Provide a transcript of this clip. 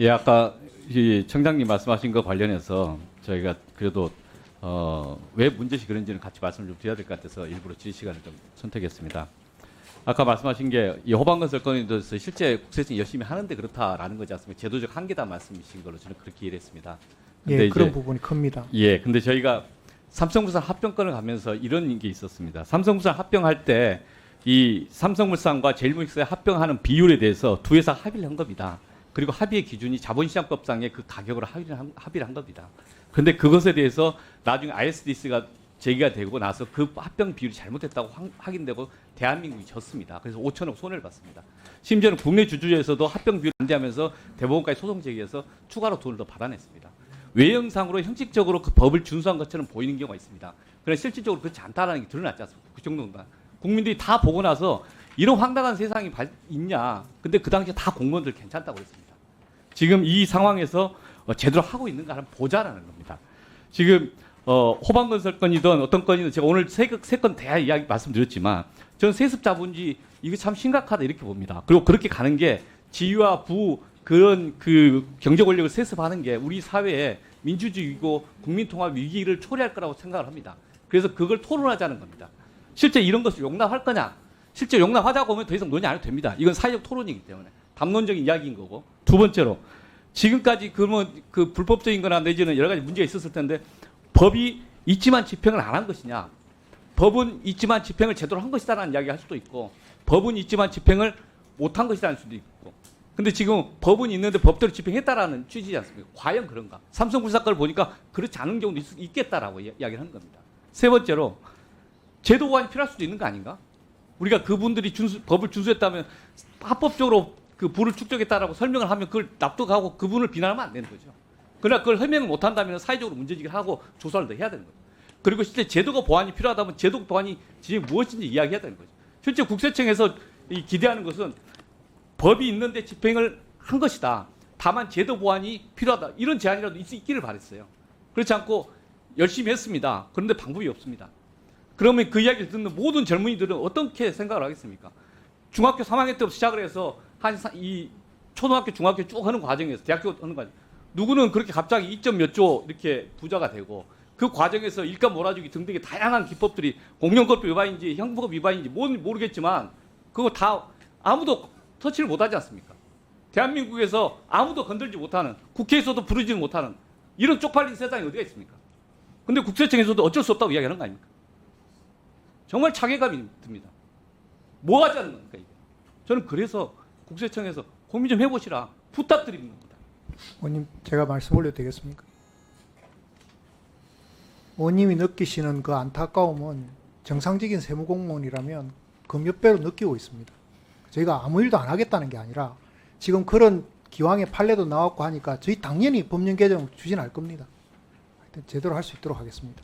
예, 아까 이 청장님 말씀하신 거 관련해서 저희가 그래도 어, 왜 문제시 그런지는 같이 말씀을 좀 드려야 될 것 같아서 일부러 질 시간을 좀 선택했습니다. 아까 말씀하신 게 이 호방건설 건에 대해서 실제 국세청이 열심히 하는데 그렇다라는 거지 않습니까? 제도적 한계다 말씀이신 걸로 저는 그렇게 이해를 했습니다. 예, 이제 그런 부분이 큽니다. 예, 근데 저희가 삼성물산 합병권을 가면서 이런 게 있었습니다. 삼성물산 합병할 때 이 삼성물산과 제일모직스에 합병하는 비율에 대해서 두 회사 합의를 한 겁니다. 그리고 합의의 기준이 자본시장법상의 그 가격으로 합의를 한, 합의를 한 겁니다. 그런데 그것에 대해서 나중에 ISDS가 제기가 되고 나서 그 합병 비율이 잘못됐다고 확- 확인되고 대한민국이 졌습니다. 그래서 5천억 손해를 봤습니다. 심지어는 국내 주주에서도 합병 비율 반대하면서 대법원까지 소송 제기해서 추가로 돈을 더 받아냈습니다. 외형상으로 형식적으로 그 법을 준수한 것처럼 보이는 경우가 있습니다. 그러나 실질적으로 그렇지 않다는 게 드러났지 않습니까? 그 정도는 국민들이 다 보고 나서 이런 황당한 세상이 발- 있냐? 근데 그 당시에 다 공무원들 괜찮다고 그랬습니다. 지금 이 상황에서 어, 제대로 하고 있는가 한번 보자라는 겁니다. 지금 어, 호방건설 건이든 어떤 건이든 제가 오늘 세건 대화 이야기 말씀드렸지만 저는 세습 자본주의 이게 참 심각하다 이렇게 봅니다. 그리고 그렇게 가는 게 지위와 부 그런 그 경제 권력을 세습하는 게 우리 사회에 민주주의고 국민통합 위기를 초래할 거라고 생각을 합니다. 그래서 그걸 토론하자는 겁니다. 실제 이런 것을 용납할 거냐? 실제 용납하자고 하면 더 이상 논의 안 해도 됩니다. 이건 사회적 토론이기 때문에 담론적인 이야기인 거고 두 번째로 지금까지 그러면 그 불법적인 거나 내지는 여러 가지 문제가 있었을 텐데 법이 있지만 집행을 안 한 것이냐 법은 있지만 집행을 제대로 한 것이다라는 이야기 할 수도 있고 법은 있지만 집행을 못한 것이라는 수도 있고 근데 지금 법은 있는데 법대로 집행했다라는 취지지 않습니까? 과연 그런가? 삼성물산 걸 보니까 그렇지 않은 경우도 있, 있겠다라고 이야- 이야기를 하는 겁니다. 세 번째로 제도 보완이 필요할 수도 있는 거 아닌가? 우리가 그분들이 준수, 법을 준수했다면 합법적으로 그 부를 축적했다라고 설명을 하면 그걸 납득하고 그분을 비난하면 안 되는 거죠. 그러나 그걸 해명을 못 한다면 사회적으로 문제제기를 하고 조사를 더 해야 되는 거죠. 그리고 실제 제도가 보완이 필요하다면 제도 보완이 진짜 무엇인지 이야기해야 되는 거죠. 실제 국세청에서 이 기대하는 것은 법이 있는데 집행을 한 것이다. 다만 제도 보완이 필요하다. 이런 제안이라도 있, 있기를 바랬어요. 그렇지 않고 열심히 했습니다. 그런데 방법이 없습니다. 그러면 그 이야기를 듣는 모든 젊은이들은 어떻게 생각을 하겠습니까? 중학교 3학년 때부터 시작을 해서 한 이 초등학교, 중학교 쭉 하는 과정에서 대학교 하는 과정 누구는 그렇게 갑자기 2점 몇 조 이렇게 부자가 되고 그 과정에서 일감 몰아주기 등등의 다양한 기법들이 공영법 위반인지 형법 위반인지 뭔 모르겠지만 그거 다 아무도 터치를 못하지 않습니까? 대한민국에서 아무도 건들지 못하는 국회에서도 부르지 못하는 이런 쪽팔린 세상이 어디가 있습니까? 근데 국세청에서도 어쩔 수 없다고 이야기하는 거 아닙니까? 정말 자괴감이 듭니다. 뭐 하자는 겁니까 이게? 저는 그래서 국세청에서 고민 좀 해보시라 부탁드립니다. 의원님 제가 말씀 올려도 되겠습니까? 의원님이 느끼시는 그 안타까움은 정상적인 세무공무원이라면 그 몇 배로 느끼고 있습니다. 저희가 아무 일도 안 하겠다는 게 아니라 지금 그런 기왕의 판례도 나왔고 하니까 저희 당연히 법령 개정 추진할 겁니다. 제대로 할 수 있도록 하겠습니다.